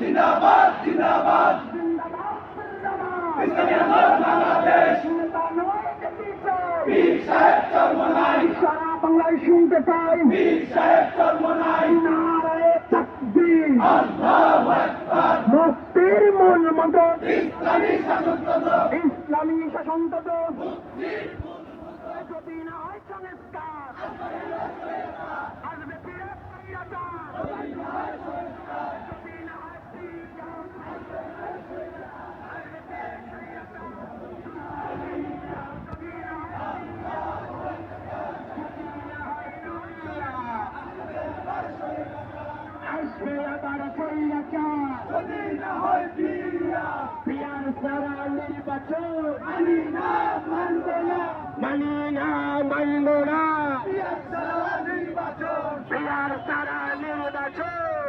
জিন্দাবাদ জিন্দাবাদ আন্দোলন বাংলাদেশ পীর সাহেব চর্ম নাই সারা বাংলায় শুনতে চাই পীর সাহেব চর্ম নাই নারায়ে তাকবীর আল্লাহু আকবার মুক্তির মূল মন্ত্র ইসলামী শাসনতন্ত্র ইসলামী শাসনতন্ত্র যদি না হয় সংস্কার আসবে আবার স্বৈরাচার। যদি না হয় পিয়া পিয়ার সারা নির্বাচন মানি না মানব মানি নির্বাচন সারা নির্বাচন